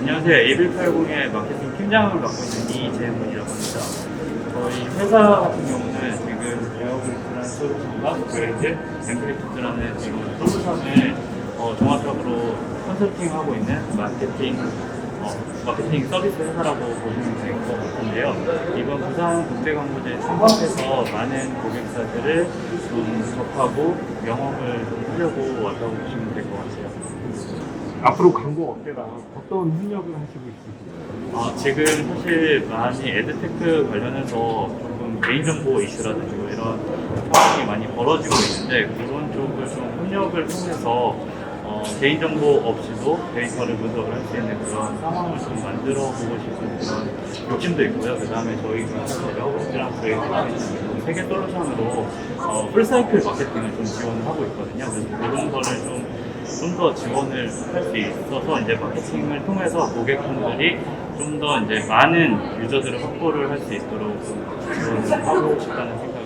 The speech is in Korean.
안녕하세요. A180의 마케팅 팀장을 맡고 있는 이재문이라고 합니다. 저희 회사 같은 경우는 지금 에어브리스라는 솔루션과 그레이드, 엠브리트라는 지금 솔루션을 어, 종합적으로 컨설팅하고 있는 마케팅 어, 마케팅 서비스 회사라고 보시면 될 것 같은데요. 이번 부산 국제 광고제 참가해서 많은 고객사들을 좀 접하고 영업을 좀 하려고 왔다고 보시면 될 것 같아요. 앞으로 광고 업계가 어떤 협력을 하시고 있으신가요? 아, 지금 사실 많이 에드테크 관련해서 조금 개인정보 이슈라든지 뭐 이런 상황이 많이 벌어지고 있는데 그런 쪽을 좀 협력을 통해서 어, 개인정보 없이도 데이터를 분석을 할 수 있는 그런 상황을 좀 만들어 보고 싶은 그런 욕심도 있고요. 그 다음에 저희가 사실 러브스랑 브레이크 세계 솔루션으로 어, 풀사이클 마케팅을 좀 지원을 하고 있거든요. 그래서 그런 거를 좀 좀 더 지원을 할 수 있어서 이제 마케팅을 통해서 고객분들이 좀 더 이제 많은 유저들을 확보를 할 수 있도록 좀 지원을 하고 싶다는 생각이